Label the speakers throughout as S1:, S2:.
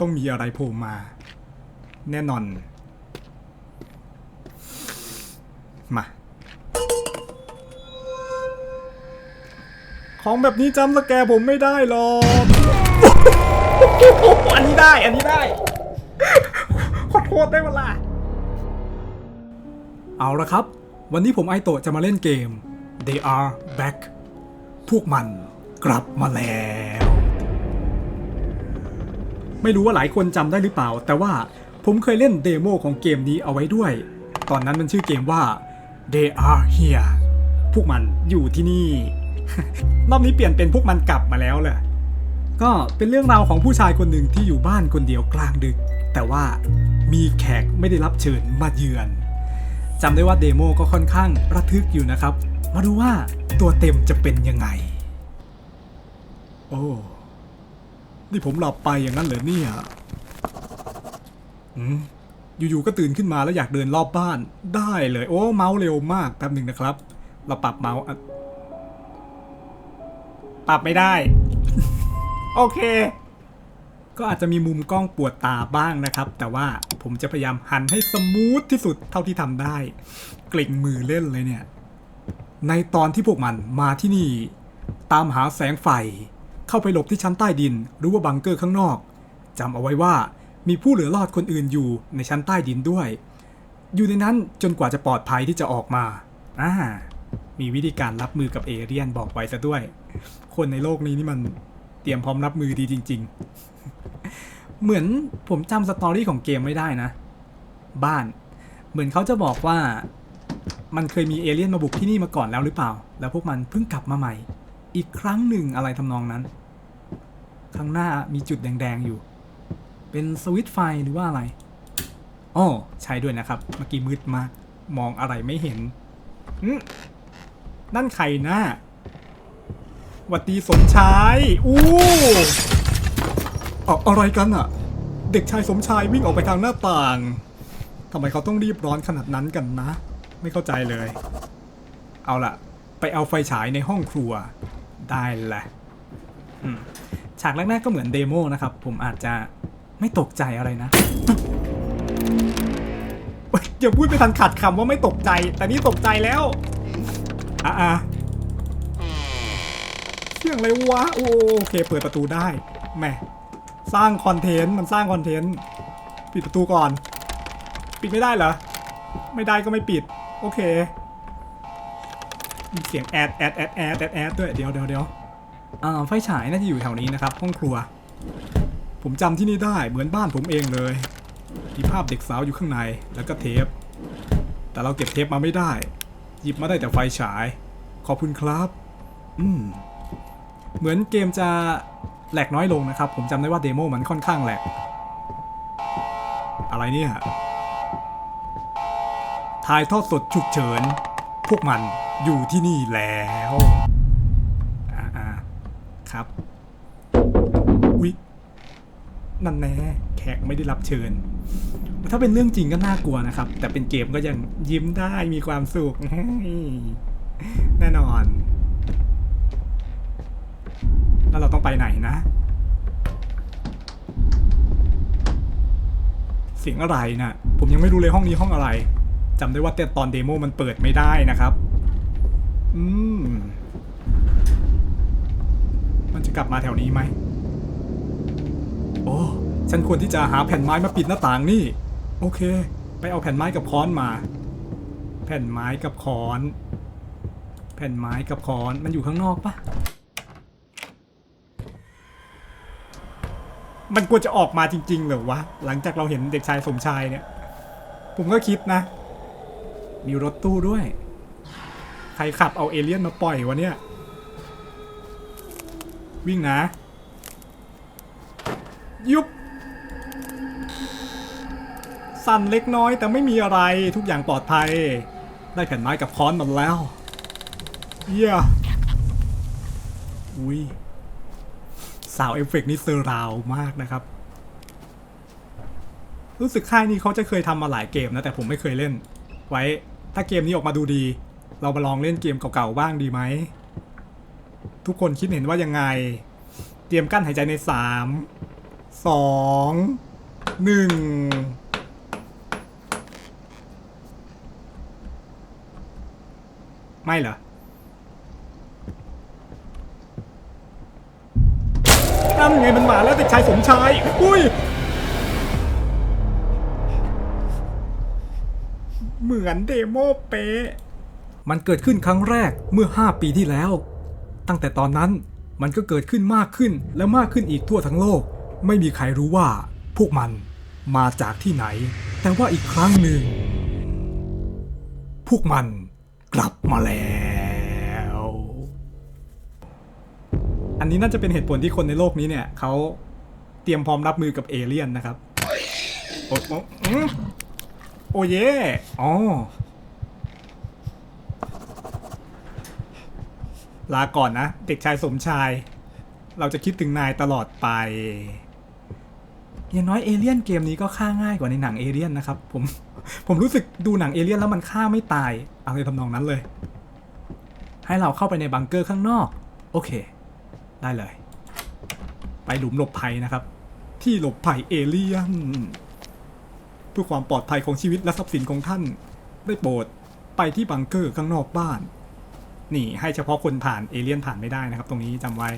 S1: ต้องมีอะไรโผล่มา แน่นอน มาของแบบนี้จำสแกผมไม่ได้หรอกอันนี้ได้ อันนี้ได้ขอโทษได้เวลา เอาละครับ วันนี้ผมไอโตะจะมาเล่นเกม They are back พวกมันกลับมาแล้ว ไม่รู้ว่าหลายคนจำได้หรือเปล่า แต่ว่าผมเคยเล่นเดโมของเกมนี้เอาไว้ด้วย ตอนนั้นมันชื่อเกมว่า They are here พวกมันอยู่ที่นี่ รอบนี้เปลี่ยนเป็นพวกมันกลับมาแล้วแหละก็เป็นเรื่องราวของผู้ชายคนหนึ่งที่อยู่บ้านคนเดียวกลางดึก แต่ว่ามีแขกไม่ได้รับเชิญมาเยือนจำได้ว่าเดโมก็ค่อนข้างระทึกอยู่นะครับ มาดูว่าตัวเต็มจะเป็นยังไง โอ้ นี่ผมหลับไปอย่างนั้นเหรอเนี่ยอืมอยู่ๆก็ตื่นขึ้นมาแล้วอยากเดินรอบบ้านได้เลย โอ้เมาส์เร็วมากแป๊บหนึ่งนะครับ เราปรับเมาส์ปรับไม่ได้ โอเค ก็อาจจะมีมุมกล้องปวดตาบ้างนะครับ แต่ว่าผมจะพยายามหันให้สมูทที่สุดเท่าที่ทำได้เกร็งมือเล่นเลยเนี่ย ในตอนที่พวกมันมาที่นี่ ตามหาแสงไฟ เข้าไปหลบที่ชั้นใต้ดิน หรือว่าบังเกอร์ข้างนอกจำเอาไว้ว่ามีผู้เหลือรอดคนอื่นอยู่ในชั้นใต้ดินด้วย อยู่ในนั้นจนกว่าจะปลอดภัยที่จะออกมาอ่ามีวิธีการรับมือกับเอเรียนบอกไว้ซะด้วย คนในโลกนี้นี่มันเตรียมพร้อมรับมือดีจริง ๆ เหมือนผมจำสตอรี่ของเกมไม่ได้นะ บ้าน เหมือนเขาจะบอกว่ามันเคยมีเอเลี่ยนมาบุกที่นี่มาก่อนแล้วหรือเปล่า แล้วพวกมันเพิ่งกลับมาใหม่ อีกครั้งหนึ่งอะไรทำนองนั้น ข้างหน้ามีจุดแดงๆอยู่ เป็นสวิตไฟหรือว่าอะไรอ๋อใช่ด้วยนะครับ เมื่อกี้มืดมาก มองอะไรไม่เห็นอืมนั่นใครนะหวัดดีสมชาย อู้อะอะไรกันอะเด็กชายสมชายวิ่งออกไปทางหน้าต่างทำไมเขาต้องรีบร้อนขนาดนั้นกันนะ ไม่เข้าใจเลย เอาล่ะ ไปเอาไฟฉายในห้องครัว ได้แหละ อืม ฉากแรกๆก็เหมือนเดโมนะครับ ผมอาจจะไม่ตกใจอะไรนะเฮ้ยอย่าพูดไปทันขัดคำว่าไม่ตกใจ แต่นี่ตกใจแล้วอะอะเสียงอะไรวะโอโอเค เปิดประตูได้แหม่สร้างคอนเทนต์ มันสร้างคอนเทนต์ ปิดประตูก่อน ปิดไม่ได้เหรอ ไม่ได้ก็ไม่ปิด โอเคมีเสียงแอดแอดแอดแอดแอดแอดด้วย เดี๋ยวเดี๋ยวเดี๋ยว อ่าไฟฉายน่าจะอยู่แถวนี้นะครับห้องครัว ผมจำที่นี่ได้เหมือนบ้านผมเองเลยมีภาพเด็กสาวอยู่ข้างในแล้วก็เทป แต่เราเก็บเทปมาไม่ได้ หยิบมาได้แต่ไฟฉาย ขอบคุณครับ อืมเหมือนเกมจะแหลกน้อยลงนะครับ ผมจำได้ว่าเดโมมันค่อนข้างแหลก อะไรเนี่ยถ่ายทอดสดฉุกเฉิน พวกมันอยู่ที่นี่แล้ว นั่นแน่แขกไม่ได้รับเชิญ ถ้าเป็นเรื่องจริงก็น่ากลัวนะครับ แต่เป็นเกมก็ยังยิ้มได้มีความสุขแน่นอน แล้วเราต้องไปไหนนะ เสียงอะไรนะ่ะ ผมยังไม่รู้เลยห้องนี้ห้องอะไรจำได้ว่าแต่ตอนเดโมมันเปิดไม่ได้นะครับ อืม มันจะกลับมาแถวนี้ไหม โอ้ฉันควรที่จะหาแผ่นไม้มาปิดหน้าต่างนี่ โอเค ไปเอาแผ่นไม้กับค้อนมา แผ่นไม้กับค้อน แผ่นไม้กับค้อนมันอยู่ข้างนอกปะมันควรจะออกมาจริง ๆ เหรอวะ หลังจากเราเห็นเด็กชายสมชายเนี่ย ผมก็คิดนะ มีรถตู้ด้วย ใครขับเอาเอเลี่ยนมาปล่อยวะเนี่ย วิ่งนะ ยุบสั่นเล็กน้อยแต่ไม่มีอะไรทุกอย่างปลอดภัย ได้แผ่นไม้กับค้อนมาแล้วเยี่ยอุ้ยสาวเอฟเฟกต์นี่เซอร์ราวมากนะครับ รู้สึกค่ายนี้เขาจะเคยทำมาหลายเกมนะ แต่ผมไม่เคยเล่น ไว้ ถ้าเกมนี้ออกมาดูดี เรามาลองเล่นเกมเก่าๆบ้างดีไหม ทุกคนคิดเห็นว่ายังไง เตรียมกั้นหายใจในสาม สองหนึ่งไม่เหรอนั่นไงมันมาแล้วเด็กชายสมชาย อุ้ย เหมือนเดโมเป๊ะ มันเกิดขึ้นครั้งแรกเมื่อ 5 ปีที่แล้ว ตั้งแต่ตอนนั้นมันก็เกิดขึ้นมากขึ้นและมากขึ้นอีกทั่วทั้งโลก ไม่มีใครรู้ว่าพวกมันมาจากที่ไหน แต่ว่าอีกครั้งหนึ่ง พวกมันกลับมาแล้ว อันนี้น่าจะเป็นเหตุผลที่คนในโลกนี้เนี่ยเขาเตรียมพร้อมรับมือกับเอเลี่ยนนะครับ โอ้โอ้อืมโอ้เย่อ๋อ ลาก่อนนะ เด็กชายสมชาย เราจะคิดถึงนายตลอดไป อย่างน้อยเอเลี่ยนเกมนี้ก็ฆ่าง่ายกว่าในหนังเอเลี่ยนนะครับผมผมรู้สึกดูหนังเอเลี่ยนแล้วมันฆ่าไม่ตายอะไรทำนองนั้นเลย ให้เราเข้าไปในบังเกอร์ข้างนอก โอเค ได้เลย ไปหลุมหลบภัยนะครับ ที่หลบภัยเอเลี่ยนเพื่อความปลอดภัยของชีวิตและทรัพย์สินของท่าน ได้โปรดไปที่บังเกอร์ข้างนอกบ้าน นี่ให้เฉพาะคนผ่านเอเลี่ยนผ่านไม่ได้นะครับ ตรงนี้จำไว้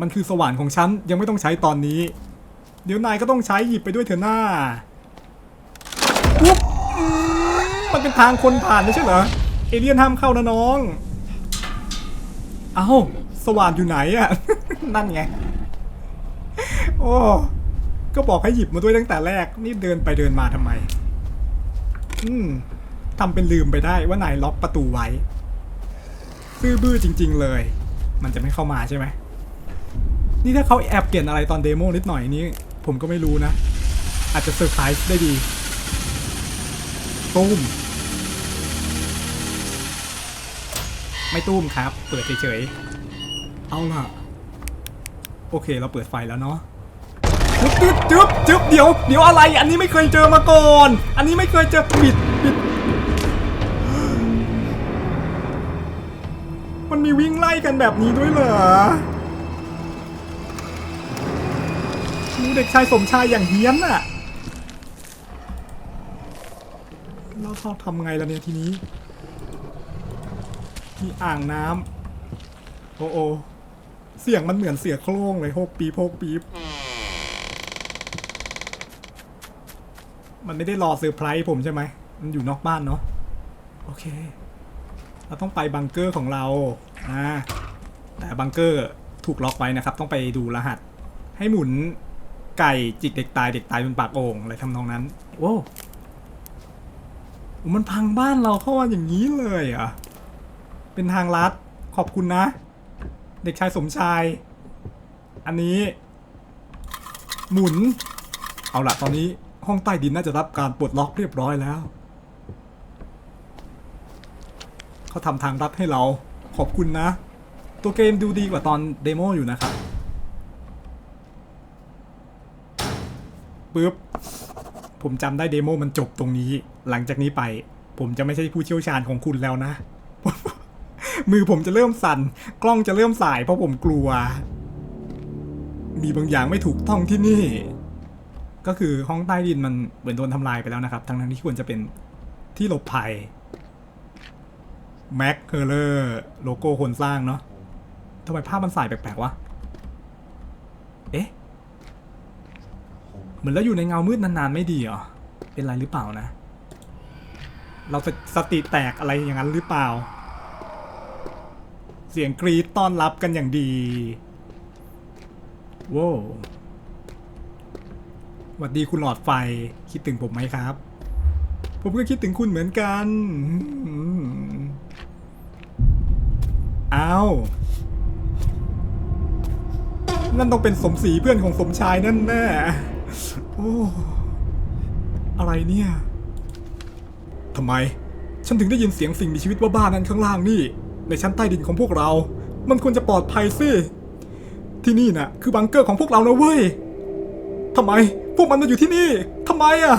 S1: มันคือสว่านของฉันยังไม่ต้องใช้ตอนนี้ เดี๋ยวนายก็ต้องใช้หยิบไปด้วยเถอะหน้าอุ๊บมันเป็นทางคนผ่านไม่ใช่เหรอ เอเลี่ยนห้ามเข้านะน้อง เอ้าสว่านอยู่ไหนอะ นั่นไง โอ้ ก็บอกให้หยิบมาด้วยตั้งแต่แรก นี่เดินไปเดินมาทำไม อืมทำเป็นลืมไปได้ว่านายล็อกประตูไว้ ซื่อบื้อจริง ๆ เลย มันจะไม่เข้ามาใช่ไหม นี่ถ้าเขาแอบเปลี่ยนอะไรตอนเดโมนิดหน่อยนี้ ผมก็ไม่รู้นะ อาจจะเซอร์ไพรส์ได้ดีตุ้ม ไม่ตุ้มครับ เปิดเฉยๆ เอาล่ะ โอเคเราเปิดไฟแล้วเนาะจึ๊บจึ๊บจึ๊บจึ๊บเดี๋ยวเดี๋ยวอะไร อันนี้ไม่เคยเจอมาก่อน อันนี้ไม่เคยเจอปิดปิด มันมีวิ่งไล่กันแบบนี้ด้วยเหรอ ดูเด็กชายสมชายอย่างเฮี้ยนอะแล้วเขาทำไงล่ะเนี่ยทีนี้ มีอ่างน้ำโอ้โอเสียงมันเหมือนเสียโคร่งเลยโฮกปีโฮกปีบมันไม่ได้รอเซอร์ไพรส์ผมใช่ไหม มันอยู่นอกบ้านเนาะ โอเค เราต้องไปบังเกอร์ของเราอ่าแต่บังเกอร์ถูกล็อกไว้นะครับ ต้องไปดูรหัส ให้หมุน ไก่จิกเด็กตายเด็กตายบนปากโอ่งอะไรทำนองนั้นโว้มันพังบ้านเราเข้ามาอย่างนี้เลยอะเป็นทางลัดขอบคุณนะ เด็กชายสมชาย อันนี้ หมุน เอาละตอนนี้ห้องใต้ดินน่าจะรับการปลดล็อกเรียบร้อยแล้ว เขาทำทางลัดให้เราขอบคุณนะ ตัวเกมดูดีกว่าตอนเดโมอยู่นะครับ ปึ๊บผมจำได้เดโมมันจบตรงนี้ หลังจากนี้ไป ผมจะไม่ใช่ผู้เชี่ยวชาญของคุณแล้วนะ มือผมจะเริ่มสั่น กล้องจะเริ่มสาย เพราะผมกลัว มีบางอย่างไม่ถูกต้องที่นี่ ก็คือห้องใต้ดินมันเหมือนโดนทำลายไปแล้วนะครับ ทั้งๆที่ควรจะเป็นที่หลบภัยแม็กเคอร์เลอร์โลโก้คนสร้างเนาะทำไมภาพมันสายแปลกๆวะ เอ๊ะ เหมือนแล้วอยู่ในเงามืดนานๆไม่ดีเหรอ เป็นไรหรือเปล่านะ เราจะสติแตกอะไรอย่างนั้นหรือเปล่า เสียงกรีดต้อนรับกันอย่างดีว้าวสวัสดีคุณหลอดไฟคิดถึงผมไหมครับ ผมก็คิดถึงคุณเหมือนกันอ้าวนั่นต้องเป็นสมศรีเพื่อนของสมชายนั่นแน่ โอ้ อะไรเนี่ยทำไม ฉันถึงได้ยินเสียงสิ่งมีชีวิตว่าบ้านั้นข้างล่างนี่ ในชั้นใต้ดินของพวกเรา มันควรจะปลอดภัยสิ ที่นี่น่ะ คือบังเกอร์ของพวกเรานะเว้ยทำไม พวกมันมาอยู่ที่นี่ทำไมอะ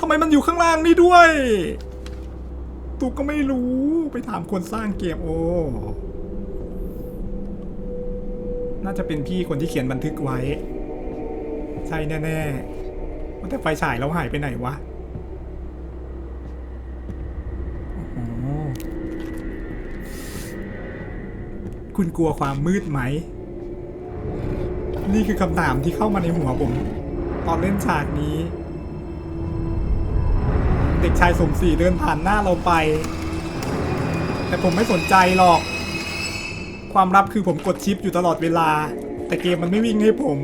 S1: ทำไมมันอยู่ข้างล่างนี่ด้วยตูก็ไม่รู้ไปถามคนสร้างเกมโอ้น่าจะเป็นพี่คนที่เขียนบันทึกไว้ ช่แน่ๆว่าแต่ไฟฉายเราหายไปไหนวะคุณกลัวความมืดไหม นี่คือคำถามที่เข้ามาในหัวผม ตอนเล่นฉากนี้ เด็กชายสมศรีเดินผ่านหน้าเราไป แต่ผมไม่สนใจหรอก ความลับคือผมกดชิปอยู่ตลอดเวลา แต่เกมมันไม่วิ่งให้ผม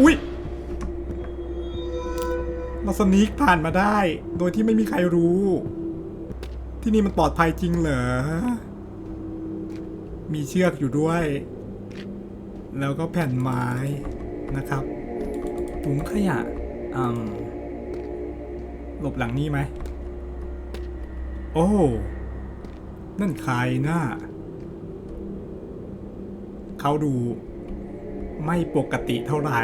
S1: อุ๊ยเราสนีกผ่านมาได้ โดยที่ไม่มีใครรู้ ที่นี่มันปลอดภัยจริงเหรอ มีเชือกอยู่ด้วย แล้วก็แผ่นไม้นะครับถุงขยะอืมหลบหลังนี้ไหม โอ้ นั่นใครนะ่ะเขาดู ไม่ปกติเท่าไหร่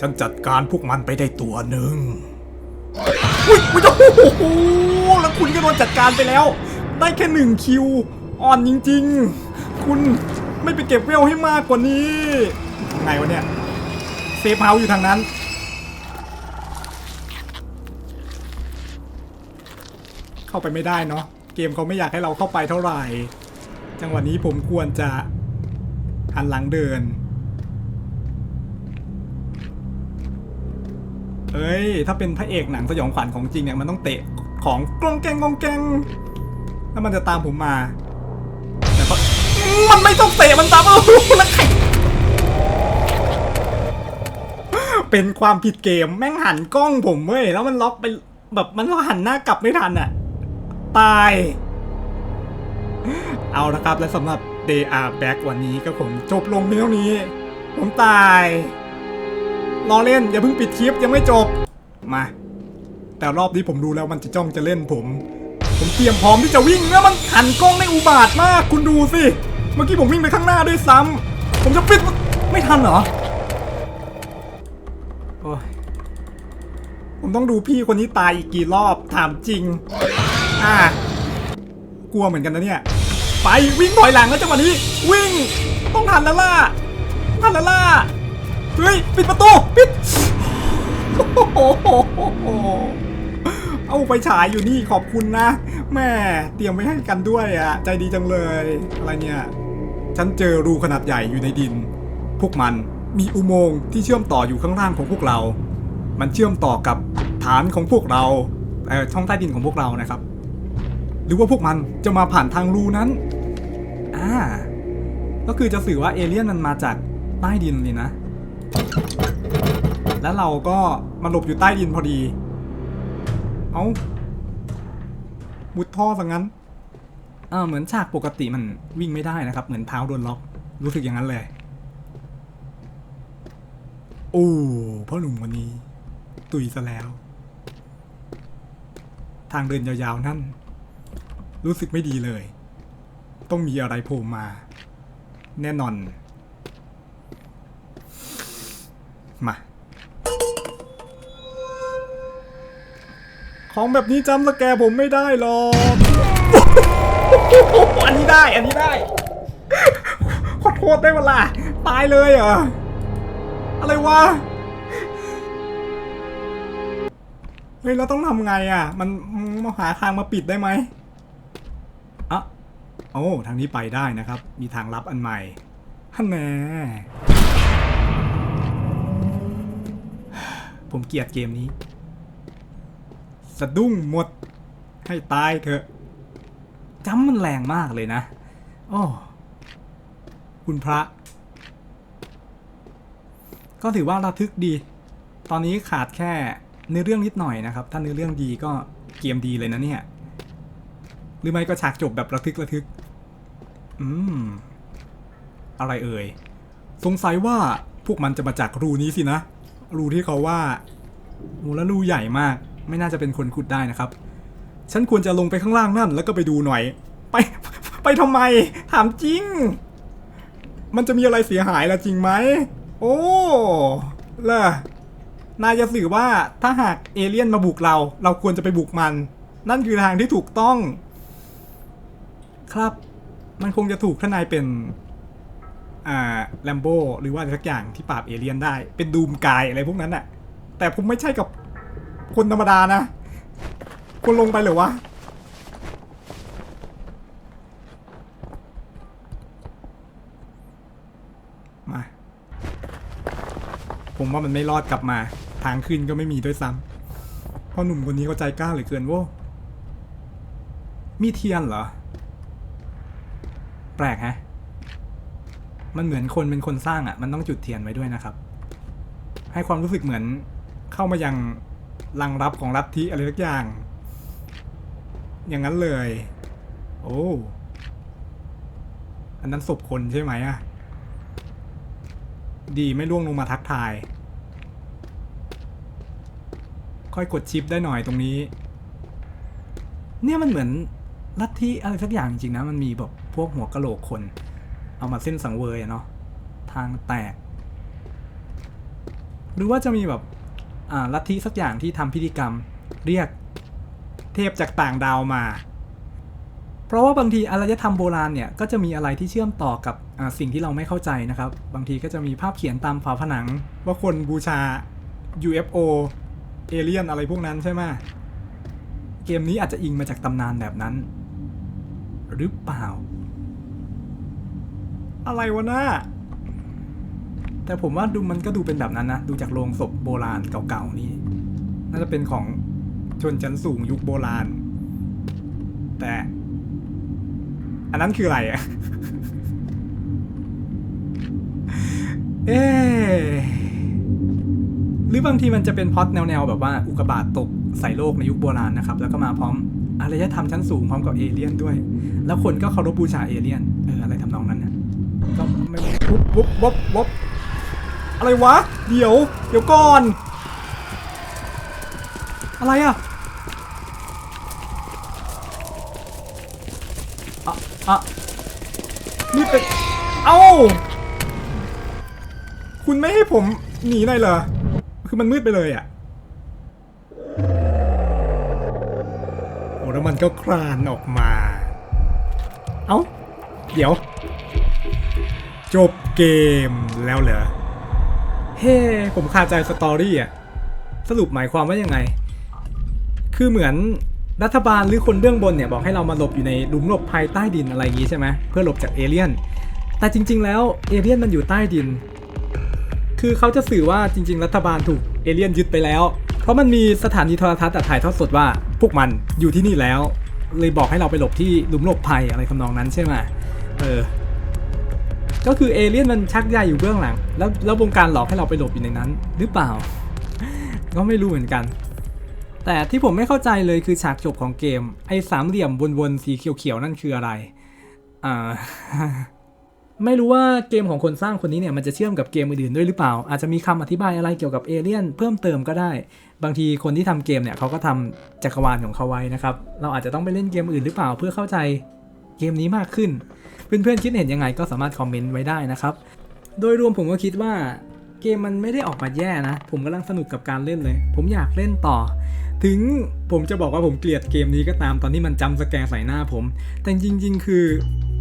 S1: ฉันจัดการพวกมันไปได้ตัวหนึ่งอุ้ยอุ้ยโอ้โหแล้วคุณก็โดนจัดการไปแล้ว ได้แค่หนึ่งคิว อ่อนจริง ๆ คุณไม่ไปเก็บเวลให้มากกว่านี้ ไงวะเนี่ย เซฟเฮาอยู่ทางนั้น เข้าไปไม่ได้เนาะ เกมเขาไม่อยากให้เราเข้าไปเท่าไหร่ จังหวะนี้ผมควรจะ หันหลังเดิน เอ้ย ถ้าเป็นพระเอกหนังสยองขวัญของจริงเนี่ยมันต้องเตะของกลองแกงกลองแกงแล้วมันจะตามผมมาแต่ก็มันไม่ต้องเตะมันตามเออแล้วใครเป็นความผิดเกมแม่งหันกล้องผมเว้ยแล้วมันล็อกไปแบบมันหันหน้ากลับไม่ทันอะตาย เอาละครับและสำหรับ Day Are Back วันนี้ก็ผมจบลงเพียงเท่านี้ ผมตายรอเล่นอย่าเพิ่งปิดคลิปยังไม่จบมา แต่รอบนี้ผมดูแล้วมันจะจ้องจะเล่นผม ผมเตรียมพร้อมที่จะวิ่งแล้วมันหันกล้องในอุบาทมากคุณดูสิ เมื่อกี้ผมวิ่งไปข้างหน้าด้วยซ้ำผมจะปิดไม่ทันเหรอโอ้ยผมต้องดูพี่คนนี้ตายอีกกี่รอบถามจริง อ่ากลัวเหมือนกันนะเนี่ย ไปวิ่งถอยหลังแล้วจังหวะนี้ วิ่งต้องทันแล้วล่ะทันแล้วล่ะเฮ้ยปิดประตูปิดโอ้โหเอาไฟฉายอยู่นี่ขอบคุณนะ แม่เตรียมไว้ให้กันด้วยอะ ใจดีจังเลย อะไรเนี่ย ฉันเจอรูขนาดใหญ่อยู่ในดิน พวกมันมีอุโมงค์ที่เชื่อมต่ออยู่ข้างล่างของพวกเรา มันเชื่อมต่อกับฐานของพวกเราเอ่อช่องใต้ดินของพวกเรานะครับ หรือว่าพวกมันจะมาผ่านทางรูนั้น อ่า ก็คือจะสื่อว่าเอเลี่ยนมันมาจากใต้ดินเลยนะ แล้วเราก็มาหลบอยู่ใต้ดินพอดี เอามุดท่อสังงั้นเออเหมือนฉากปกติมันวิ่งไม่ได้นะครับ เหมือนเท้าโดนล็อก รู้สึกอย่างนั้นเลย โอ้พ่อหนุ่มวันนี้ ตุยซะแล้ว ทางเดินยาวๆนั่น รู้สึกไม่ดีเลย ต้องมีอะไรโผล่มา แน่นอน มาของแบบนี้จำสแกผมไม่ได้หรอกอันนี้ได้ อันนี้ได้ขอโทษได้เวลาตายเลยเหรอ อะไรวะ เฮ้ย เราต้องทำไงอะ มันมาหาทางมาปิดได้ไหม โอ้ทางนี้ไปได้นะครับ มีทางลับอันใหม่ฮันแน่ผมเกลียดเกมนี้ สะดุ้งหมด ให้ตายเถอะจำมันแรงมากเลยนะโอ้คุณพระ ก็ถือว่าระทึกดี ตอนนี้ขาดแค่เนื้อเรื่องนิดหน่อยนะครับ ถ้าเนื้อเรื่องดีก็เกมดีเลยนะเนี่ย หรือไม่ก็ฉากจบแบบระทึกระทึก อืม อะไรเอ่ย สงสัยว่าพวกมันจะมาจากรูนี้สินะ รูที่เขาว่าโอ้แล้วรูใหญ่มาก ไม่น่าจะเป็นคนขุดได้นะครับ ฉันควรจะลงไปข้างล่างนั่น แล้วก็ไปดูหน่อย ไป ไปทำไม ถามจริง มันจะมีอะไรเสียหายล่ะจริงไหม โอ้ล่ะนายจะสื่อว่าถ้าหากเอเลี่ยนมาบุกเรา เราควรจะไปบุกมัน นั่นคือทางที่ถูกต้อง ครับ มันคงจะถูกถ้านายเป็น อ่าแลมโบหรือว่าอะไรสักอย่างที่ปราบเอเลี่ยนได้ เป็นดูมกายอะไรพวกนั้นอะแต่ผมไม่ใช่กับคนธรรมดานะ คนลงไปหรือวะ มา ผมว่ามันไม่รอดกลับมา ทางขึ้นก็ไม่มีด้วยซ้ำเพราะหนุ่มคนนี้เขาใจกล้าเหลือเกินโว้มีเทียนเหรอ ปลกฮะ มันเหมือนคนเป็นคนสร้างอะ่ะ มันต้องจุดเทียนไว้ด้วยนะครับ ให้ความรู้สึกเหมือนเข้ามายังรังรับของลัทธิอะไรสักอย่าง อย่างนั้นเลย โอ้ อันนั้นศพคนใช่ไหมอะดีไม่ล่วงลงมาทักทาย ค่อยกดชิปได้หน่อยตรงนี้ เนี่ยมันเหมือนลัทธิอะไรสักอย่างจริงนะ มันมีแบบ พวกหัวกะโหลกคน เอามาเส้นสังเวยเนาะทางแตก หรือว่าจะมีแบบอ่าลัทธิสักอย่างที่ทำพิธีกรรมเรียกเทพจากต่างดาวมา เพราะว่าบางทีอารยธรรมโบราณเนี่ยก็จะมีอะไรที่เชื่อมต่อกับสิ่งที่เราไม่เข้าใจนะครับ บางทีก็จะมีภาพเขียนตามฝาผนัง ว่าคนบูชา UFO เอเลี่ยนอะไรพวกนั้นใช่ไหมเกมนี้อาจจะอิงมาจากตำนานแบบนั้น หรือเปล่า อะไรวะน่าแต่ผมว่าดูมันก็ดูเป็นแบบนั้นนะ ดูจากโรงศพโบราณเก่าๆนี่ น่าจะเป็นของชนชั้นสูงยุคโบราณ แต่ อันนั้นคืออะไรอะเอ๊หรือบางทีมันจะเป็นพ็อตแนวๆแบบว่าอุกกาบาตตกใส่โลกในยุคโบราณนะครับ แล้วก็มาพร้อมอารยธรรมชั้นสูงพร้อมกับเอเลี่ยนด้วย แล้วคนก็เคารพบูชาเอเลี่ยนเอออะไรทำนองนั้นนะ ก็ไม่วุบวุบวุบวุบอะไรวะ เดี๋ยว เดี๋ยวก่อน อะไรอะอะอะนี่เป็น เอ้า คุณไม่ให้ผมหนีหน่อยเหรอ คือมันมืดไปเลยอะโอ้แล้วมันก็คลานออกมา เอ้า เดี๋ยว จบเกมแล้วเหรอ เฮ้ผมคาใจสตอรี่อะสรุปหมายความว่ายังไง คือเหมือนรัฐบาลหรือคนเบื้องบนเนี่ย บอกให้เรามาหลบอยู่ในหลุมหลบภัยใต้ดินอะไรอย่างงี้ใช่ไหมเพื่อหลบจากเอเลี่ยน แต่จริง ๆ แล้วเอเลี่ยนมันอยู่ใต้ดิน คือเขาจะสื่อว่าจริง ๆ รัฐบาลถูกเอเลี่ยนยึดไปแล้ว เพราะมันมีสถานีโทรทัศน์อะถ่ายทอดสดว่าพวกมันอยู่ที่นี่แล้ว เลยบอกให้เราไปหลบที่หลุมหลบภัยอะไรทำนองนั้นใช่ไหมเออ ก็คือเอเลี่ยนมันชักใยอยู่เบื้องหลัง แล้วแล้ววงการหลอกให้เราไปหลบอยู่ในนั้น หรือเปล่า ก็ไม่รู้เหมือนกัน แต่ที่ผมไม่เข้าใจเลยคือฉากจบของเกม ไอ้สามเหลี่ยมวนๆสีเขียวๆนั่นคืออะไรอ่าไม่รู้ว่าเกมของคนสร้างคนนี้เนี่ยมันจะเชื่อมกับเกมอื่นๆด้วยหรือเปล่า อาจจะมีคำอธิบายอะไรเกี่ยวกับเอเลี่ยนเพิ่มเติมก็ได้ บางทีคนที่ทำเกมเนี่ยเขาก็ทำจักรวาลของเขาไว้นะครับ เราอาจจะต้องไปเล่นเกมอื่นหรือเปล่าเพื่อเข้าใจเกมนี้มากขึ้น เพื่อนๆคิดเห็นยังไงก็สามารถคอมเมนต์ไว้ได้นะครับ โดยรวมผมก็คิดว่าเกมมันไม่ได้ออกมาแย่นะ ผมกำลังสนุกกับการเล่นเลย ผมอยากเล่นต่อ ถึงผมจะบอกว่าผมเกลียดเกมนี้ก็ตามตอนที่มันจำสแกรใส่หน้าผม แต่จริง ๆ คือ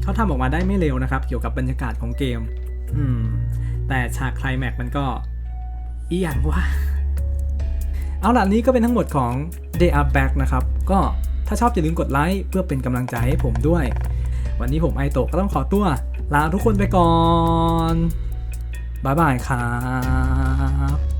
S1: เขาทำออกมาได้ไม่เร็วนะครับ เกี่ยวกับบรรยากาศของเกม อืม แต่ฉากไคลแม็กซ์มันก็อีหยังวะเอาล่ะนี้ก็เป็นทั้งหมดของ Day Up Back นะครับ ก็ถ้าชอบอย่าลืมกดไลค์เพื่อเป็นกำลังใจให้ผมด้วย วันนี้ผมไอโตะก็ต้องขอตัว ลาทุกคนไปก่อน บ๊ายบายครับ